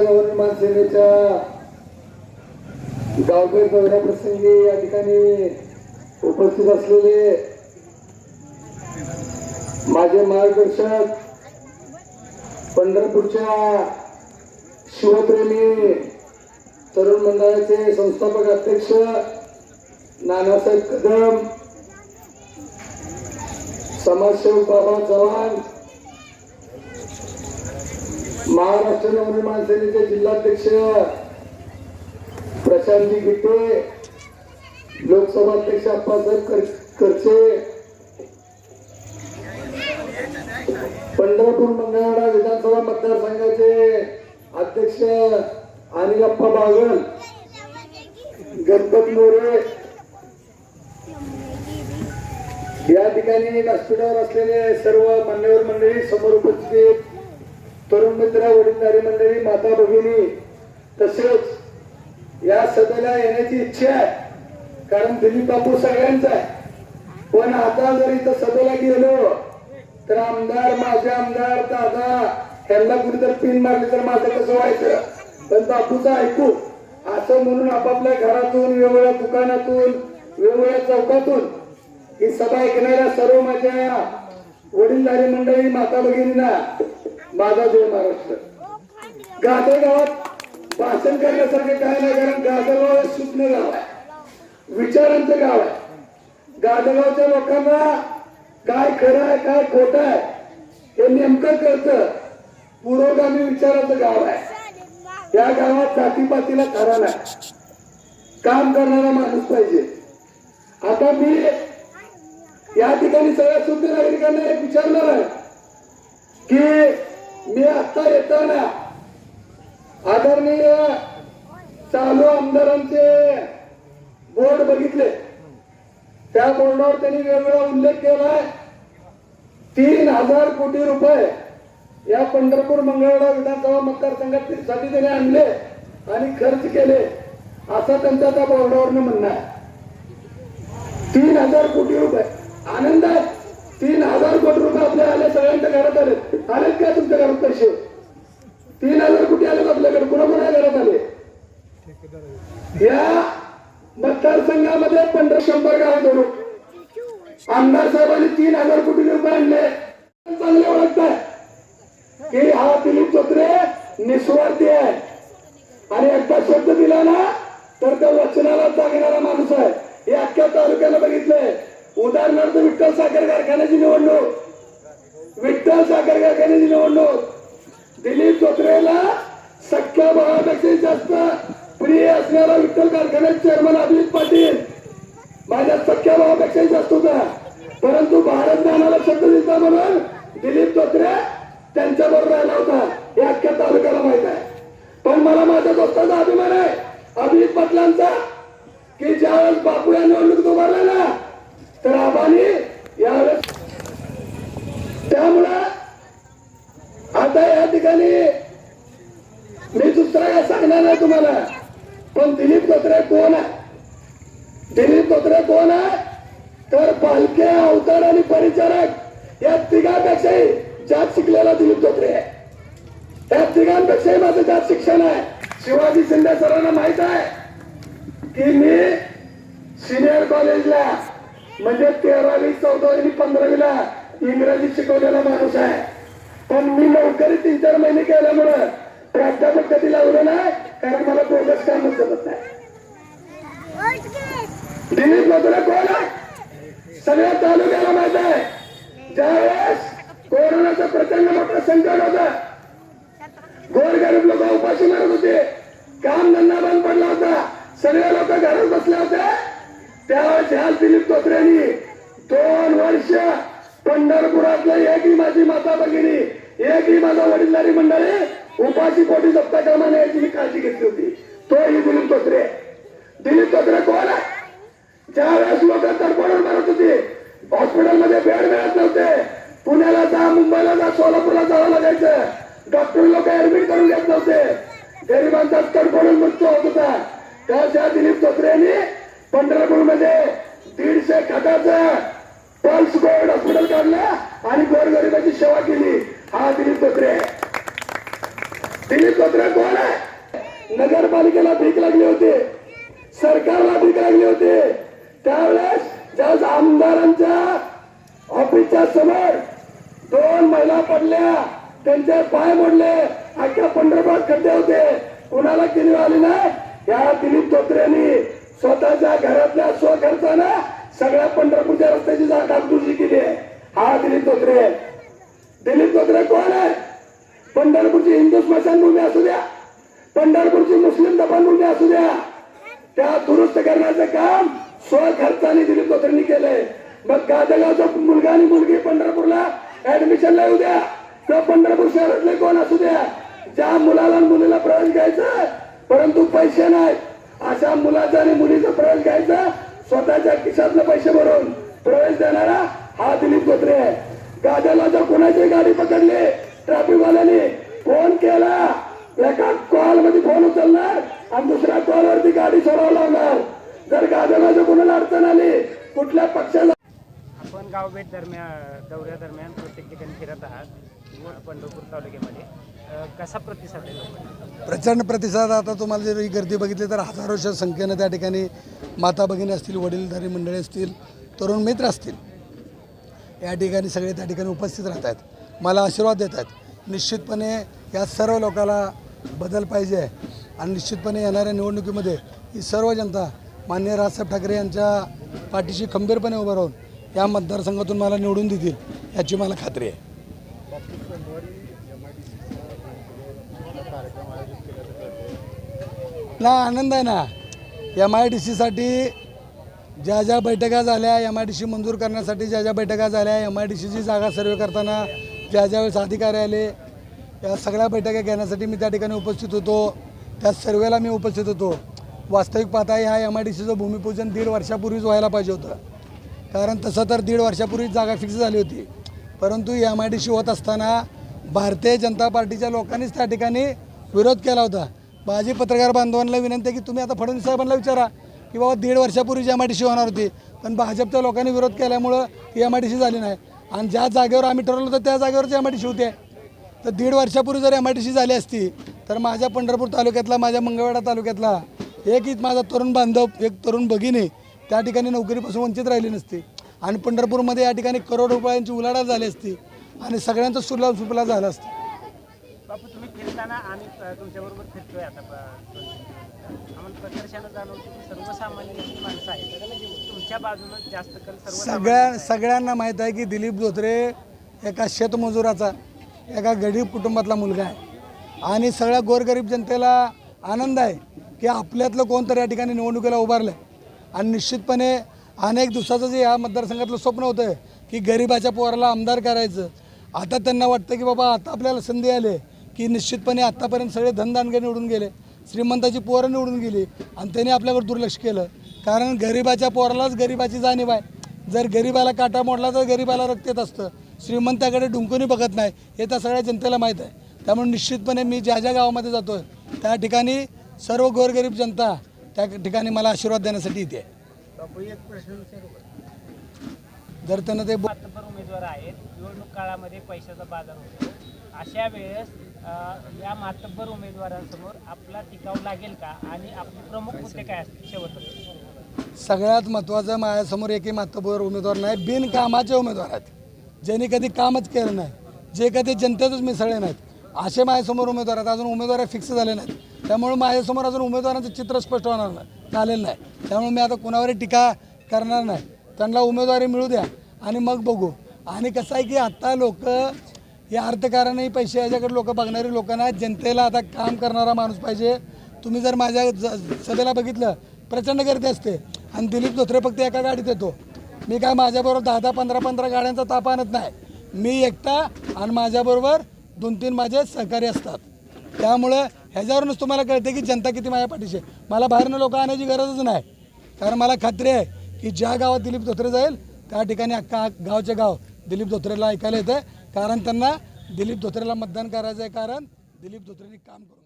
नवनिर्माण सेनेच्या दौऱ्याप्रसंगी या ठिकाणी उपस्थित असलेले माझे मार्गदर्शक पंढरपूरच्या शिवप्रेमी तरुण मंडळाचे संस्थापक अध्यक्ष नानासाहेब कदम समाजसेवक बाबा चव्हाण महाराष्ट्र नवनिर्माण सेनेचे जिल्हाध्यक्ष प्रशांतजी गिटे लोकसभा अध्यक्ष अप्पासाहेब करचे पंढरपूर मंगळवाडा विधानसभा मतदारसंघाचे अध्यक्ष अनिलप्पा बागल गणपत मोरे. या ठिकाणी व्यासपीठावर असलेले सर्व मान्यवर मंडळी समोर उपस्थित तरुण मित्र वडीलधारी मंडळी माता भगिनी तसेच या सभेला येण्याची इच्छा आहे. कारण दिलीप बापू सगळ्यांचा आहे. पण आता जर इथं सभेला गेलो तर आमदार माझे आमदार दादा ह्यांना जर पिन मारली तर माझं कसं व्हायचं? पण बापूचं ऐकू. असं म्हणून आपापल्या घरातून वेगवेगळ्या दुकानातून वेगवेगळ्या चौकातून ही सभा ऐकणाऱ्या सर्व माझ्या वडीलधारी मंडळी माता भगिनींना माझा जय महाराष्ट्र. गाजर गावात भाषण करण्यासारखे काय नाही कारण गाजरगाव हे सुज्ञ गाव आहे. विचारांचं गाव आहे. गाजरगावच्या लोकांना काय खरं आहे काय खोटं आहे हे नेमकं कळतं. पुरोगामी विचाराचं गाव आहे. या गावात जातीपातीला खरा नाही. काम करणारा माणूस पाहिजे. आता मी या ठिकाणी सगळ्या शुद्ध नागरिकांना एक विचारणार आहे की मी आता येताना आदरणीय चालू आमदारांचे बोर्ड बघितले. त्या बोर्डावर त्यांनी वेगवेगळा उल्लेख केलाय तीन हजार कोटी रुपये या पंढरपूर मंगळवार विधानसभा मतदारसंघासाठी त्यांनी आणले आणि खर्च केले असं त्यांचा त्या बोर्डावरनं म्हणणं आहे. तीन हजार कोटी रुपये. आनंद आहे. तीन हजार कोटी रुपये आपल्या आले सगळ्यांच्या घरात आले. आलेत काय तुमच्या घरात पैसे? तीन हजार कोटी आलेत आपल्याकडे? कुणा कुणा घरात आले? या मतदारसंघामध्ये पंधरा शंभर गाव धरू आमदार साहेबांनी तीन हजार कोटी रुपये आणले. चांगले ओळखताय. की हा दिलीप चोत्रे निस्वार्थी आहे. आणि एकदा शब्द दिला ना तर त्या वचनाला जागणारा माणूस आहे. हे अख्ख्या तालुक्याला बघितलंय. उदाहरणार्थ विठ्ठल साखर कारखान्याची निवडणूक. विठ्ठल साखर कारखान्याची निवडणूक. दिलीप चोत्रेला सख्या भावापेक्षा जास्त प्रिय असणारा विठ्ठल कारखान्याचे चेअरमन अभिजित पाटील माझ्या सख्या भावापेक्षा जास्त होता. परंतु भारत ज्ञानाला शब्द दिला म्हणून दिलीप चोत्रे त्यांच्या बरोबर राहिला होता. हे अख्ख्या तालुक्याला माहीत आहे. पण मला माझ्या दोस्ताचा अभिमान आहे. अभिजित पाटलांचा की ज्यावेळेस बापू या निवडणुकीत उभारला तर आबाने यावेळेस त्यामुळं आता या ठिकाणी मी दुसरा काय सांगणार नाही तुम्हाला पण दिलीप धोत्रे कोण आहे? दिलीप धोत्रे कोण आहे? तर पालखे अवतार आणि परिचारक या तिघांपेक्षाही जात शिकलेला दिलीप धोत्रे आहे. या तिघांपेक्षाही माझं जात शिक्षण आहे. शिवाजी शिंदे सरांना माहीत आहे की मी सिनियर कॉलेजला म्हणजे तेरावी चौदावी पंधरावीला इंग्रजी शिकवलेला माणूस आहे. पण मी नोकरी तीन चार महिने केल्यामुळं प्राध्यापक कधी लावलं नाही कारण मला बोगस काम जमत नाही. दिलीप मधुरा कोण आहे? सगळ्या तालुक्याला माहीत आहे. ज्यावेळेस कोरोनाचं प्रचंड मोठं संकट होतं गोरगरीब लोक उपाशी मारत होते. काम धंदा बंद पडला होता. सगळे लोक घरात बसले होते. त्यावेळेस ह्या दिलीप तोत्रेनी दोन वर्ष पंढरपुरातलं एकही माझी माता भगिनी एकही माझा वडीलधारी मंडळी उपाशी पोटी जप्ता कामा याची मी काळजी घेतली होती. तो ही दिलीप तोत्रे दिलीप तोत्रे कोण आहे? ज्या वेळेस लोक तडफडून मारत होते हॉस्पिटलमध्ये बेड मिळत नव्हते. पुण्याला जा मुंबईला जा सोलापूरला जावं लागायचं. डॉक्टर लोक ऍडमिट करून घेत नव्हते. गरिबांचा तडफडून मृत्यू होत होता. त्या दिलीप तोत्रेनी पंढरपूरमध्ये दीडशे खटाचं पल्स कोविड हॉस्पिटल काढलं आणि गोरगरिबाची सेवा केली. हा दिलीप धोत्रे दिलीप धोत्रे कोण आहे? नगरपालिकेला भीक लागली होती. सरकारला भीक लागली होती. त्यावेळेस ज्यावेळेस आमदारांच्या ऑफिसच्या समोर दोन महिला पडल्या. त्यांचे पाय मोडले. अख्ख्या पंढरपूरात खड्डे होते. कुणाला किनी आली नाही? या दिलीप धोत्रेनी स्वतःच्या घरातल्या स्वखर्चानं सगळ्या पंढरपूरच्या रस्त्याची जागा डागडुजी केली आहे. हा दिलीप धोत्रे. दिलीप धोत्रे कोण आहे? पंढरपूरची हिंदू स्मशानभूमी असू द्या. पंढरपूरची मुस्लिम दफनभूमी असू द्या. त्या दुरुस्त करण्याचं काम स्वखर्चाने दिलीप धोत्रेंनी केलंय. मग गाजगावचा मुलगा आणि मुलगी पंढरपूरला ऍडमिशनला येऊ द्या. किंवा पंढरपूर शहरातले कोण असू द्या. ज्या मुलाला मुलीला प्रवेश घ्यायचा परंतु पैसे नाहीत. अशा मुलाचा आणि मुलीचा प्रवेश घ्यायचा स्वतःच्या खिशातले पैसे भरून प्रवेश देणारा हा दिलीप धोत्रे आहे. गाजगावच्या कोणाची गाडी पकडली ट्रॅफिकवाल्याने फोन केला एका कॉलमध्ये फोन उचलणार आणि दुसऱ्या कॉल वरती गाडी सोडावं लागणार. जर गाजगावच्या कोणाला अडचण आली कुठल्या पक्षाला आपण गावभेट दरम्यान दौऱ्यादरम्यान प्रत्येक ठिकाणी फिरत आहात. पंढरपूर तालुक्यामध्ये. कसा प्रतिसाद आहे लोकांना? प्रचंड प्रतिसाद आता तुम्हाला जर ही गर्दी बघितली तर हजारोच्या संख्येनं त्या ठिकाणी माता भगिनी असतील वडीलधारी मंडळी असतील तरुण मित्र असतील. या ठिकाणी सगळे त्या ठिकाणी उपस्थित राहत आहेत. मला आशीर्वाद देत आहेत. निश्चितपणे या सर्व लोकाला बदल पाहिजे आहे आणि निश्चितपणे येणाऱ्या निवडणुकीमध्ये ही सर्व जनता मान्य राजसाहेब ठाकरे यांच्या पाठीशी खंबीरपणे उभं राहून या मतदारसंघातून मला निवडून देतील याची मला खात्री आहे. ना आनंद आहे ना. एम आय डी सीसाठी ज्या ज्या बैठका झाल्या एम आय डी सी मंजूर करण्यासाठी ज्या ज्या बैठका झाल्या एम आय डी सीची जागा सर्वे करताना ज्या ज्या वेळेस अधिकारी आले या सगळ्या बैठका घेण्यासाठी मी त्या ठिकाणी उपस्थित होतो. त्या सर्वेला मी उपस्थित होतो. वास्तविक पाहता ह्या एम आय डी सीचं भूमिपूजन दीड वर्षापूर्वीच व्हायला पाहिजे होतं. कारण तसं तर दीड वर्षापूर्वी जागा फिक्स झाली होती. परंतु एम आय डी सी होत असताना भारतीय जनता पार्टीच्या लोकांनीच त्या ठिकाणी विरोध केला होता. माझी पत्रकार बांधवांना विनंती आहे की तुम्ही आता फडणवीस साहेबांना विचारा की बाबा दीड वर्षापूर्वी एम आय डी सी होणार होती पण भाजपच्या लोकांनी विरोध केल्यामुळं ती एम आय डी सी झाली नाही. आणि ज्या जागेवर आम्ही ठरवलं होतं त्या जागेवरच एम आय डी सी होते. तर दीड वर्षापूर्वी जर एम आय डी सी झाली असती तर माझ्या पंढरपूर तालुक्यातला माझ्या मंगळवेढा तालुक्यातला एक माझा तरुण बांधव एक तरुण भगिनी त्या ठिकाणी नोकरीपासून वंचित राहिली नसती. आणि पंढरपूरमध्ये या ठिकाणी करोड रुपयांची उलाढाल झाली असती. आणि सगळ्यांचं सुलभ सुफला झालं असतं. बापू तुम्ही फिरताना आम्ही अ, तुमच्याबरोबर फिरतोय आता प- दोन तीन दिवस. आम्हाला प्रकर्षानं जाणवतं की सर्वसामान्य जी माणसं आहेत. तुमच्या बाजूनं जास्त कल सर्व सगळ्या सगळ्यांना माहीत आहे की दिलीप धोत्रे एका शेतमजुराचा एका गरीब कुटुंबातला मुलगा आहे. आणि सगळ्या गोरगरीब जनतेला आनंद आहे की आपल्यातलं कोणतरी या ठिकाणी निवडणुकीला उभारलं आहे आणि निश्चितपणे अनेक दिवसाचं जे या मतदारसंघातलं स्वप्न होतं की गरिबाच्या पोराला आमदार करायचं आता त्यांना वाटतं की बाबा आता आपल्याला संधी आली की निश्चितपणे आत्तापर्यंत सगळे धनदानगे निवडून गेले श्रीमंताची पोरं निवडून गेली आणि त्यांनी आपल्याकडे दुर्लक्ष केलं. कारण गरिबाच्या पोरालाच गरिबाची जाणीव आहे. जर गरिबाला काटा मोडला तर गरिबाला रक्त येत असतं. श्रीमंताकडे डुंकूनही बघत नाही. हे त्या सगळ्या जनतेला माहीत आहे. त्यामुळे निश्चितपणे मी ज्या ज्या गावामध्ये जातो आहे त्या ठिकाणी सर्व गोरगरीब जनता त्या ठिकाणी मला आशीर्वाद देण्यासाठी येते बापू एक प्रश्न विचारू? जर त्यांना ते बो- मातब्बर उमेदवार आहेत. निवडणूक काळामध्ये पैशाचा बाजार होतो. अशा वेळेस अ, या मातब्बर उमेदवारांसमोर आपला टिकाव लागेल का? आणि आपले प्रमुख मुद्दे काय असतील शेवटचं सगळ्यात महत्त्वाचं माझ्यासमोर एकही मातबर उमेदवार नाही बिनकामाचे उमेदवार आहेत. ज्यांनी कधी कामच केलं नाही जे कधी जनतेतच मिसळले नाहीत असे माझ्यासमोर उमेदवार आहेत. अजून उमेदवार फिक्स झाले नाहीत. त्यामुळे माझ्यासमोर अजून उमेदवारांचं चित्र स्पष्ट होणार नाही झालेलं नाही. त्यामुळे मी आता कुणावरही टीका करणार नाही. त्यांना उमेदवारी मिळू द्या आणि मग बघू. आणि कसं आहे की आत्ता लोक हे अर्थकारणही पैसे याच्याकडे लोक बघणारी लोक नाही जनतेला आता काम करणारा माणूस पाहिजे. तुम्ही जर माझ्या ज सभेला बघितलं प्रचंड गर्दी असते. आणि दिलीप धोत्रे फक्त एका गाडीत येतो. मी काय माझ्याबरोबर दहा दहा पंधरा पंधरा गाड्यांचा ताप आणत नाही. मी एकटा आणि माझ्याबरोबर दोन तीन माझे सहकारी असतात. त्यामुळं ह्याच्यावरूनच तुम्हाला कळते की जनता किती माझ्या पाठीशी आहे. मला बाहेरनं लोक आणायची गरजच नाही कारण मला खात्री आहे की ज्या गावात दिलीप धोत्रे जाईल त्या ठिकाणी अख्खा गावचे गाव दिलीप धोत्रेला ऐकायला येतं कारण त्यांना दिलीप धोत्रेला मतदान करायचं आहे कारण दिलीप धोत्रेने काम करू